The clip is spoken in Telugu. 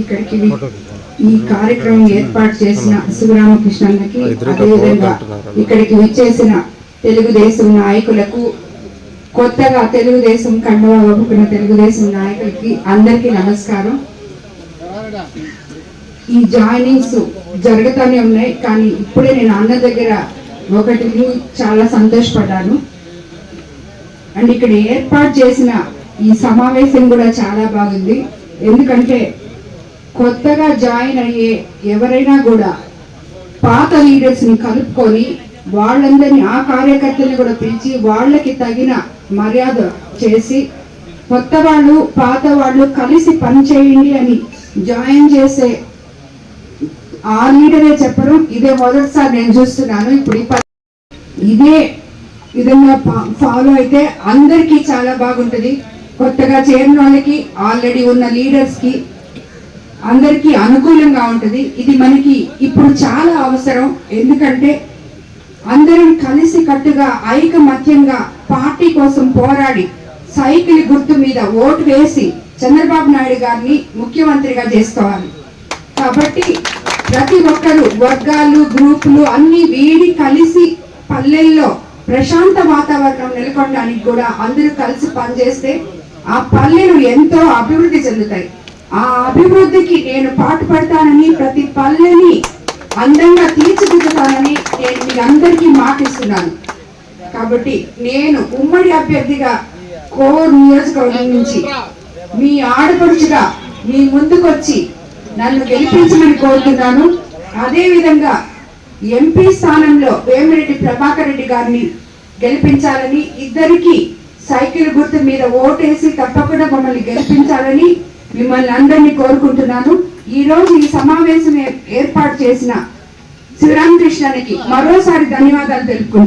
ఇక్కడికి ఈ కార్యక్రమం ఏర్పాటు చేసిన శివరామకృష్ణన్నకి అదేవిధంగా ఇక్కడికి విచ్చేసిన తెలుగుదేశం నాయకులకు కొత్తగా తెలుగుదేశం కండువా కప్పుకున్న తెలుగుదేశం నాయకులకి అందరికీ నమస్కారం. ఈ జాయినింగ్స్ జరుగుతూనే ఉన్నాయి కానీ ఇప్పుడే నేను అన్న దగ్గర ఒకటి చాలా సంతోషపడ్డాను. అండ్ ఇక్కడ ఏర్పాటు చేసిన ఈ సమావేశం కూడా చాలా బాగుంది. ఎందుకంటే కొత్తగా జాయిన్ అయ్యే ఎవరైనా కూడా పాత లీడర్స్ని కలుపుకొని వాళ్ళందరినీ ఆ కార్యకర్తల్ని కూడా పిలిచి వాళ్ళకి తగిన మర్యాద చేసి కొత్త వాళ్ళు పాత వాళ్ళు కలిసి పనిచేయండి అని జాయిన్ చేసే ఆ లీడరే చెప్పడం ఇదే మొదటిసారి నేను చూస్తున్నాను. ఇప్పుడు ఇదే విధంగా ఫాలో అయితే అందరికీ చాలా బాగుంటుంది. కొత్తగా చేరిన వాళ్ళకి ఆల్రెడీ ఉన్న లీడర్స్కి అందరికీ అనుకూలంగా ఉంటుంది. ఇది మనకి ఇప్పుడు చాలా అవసరం. ఎందుకంటే అందరం కలిసి కట్టుగా ఐకమత్యంగా పార్టీ కోసం పోరాడి సైకిల్ గుర్తు మీద ఓటు వేసి చంద్రబాబు నాయుడు గారిని ముఖ్యమంత్రిగా చేసుకోవాలి. కాబట్టి ప్రతి ఒక్కరు వర్గాలు గ్రూపులు అన్ని వీడి కలిసి పల్లెల్లో ప్రశాంత వాతావరణం నెలకొనడానికి కూడా అందరూ కలిసి పనిచేస్తే ఆ పల్లెలు ఎంతో అభివృద్ధి చెందుతాయి. ఆ అభివృద్ధికి నేను పాటుపడతానని ప్రతి పల్లెని అందంగా తీర్చిదిద్దుతానని నేను మీ అందరికీ మాటిస్తున్నాను. కాబట్టి నేను ఉమ్మడి అభ్యర్థిగా కోర్ నియోజకవర్గం నుంచి మీ ఆడపడుచుగా మీ ముందుకొచ్చి నన్ను గెలిపించమని కోరుతున్నాను. అదేవిధంగా ఎంపీ స్థానంలో వేమిరెడ్డి ప్రభాకర్ రెడ్డి గారిని గెలిపించాలని ఇద్దరికి సైకిల్ గుర్తు మీద ఓటేసి తప్పకుండా మమ్మల్ని గెలిపించాలని మిమ్మల్ని అందరినీ కోరుకుంటున్నాను. ఈ రోజు ఈ సమావేశం ఏర్పాటు చేసిన శివరామకృష్ణానికి మరోసారి ధన్యవాదాలు తెలుపుకుంటున్నాను.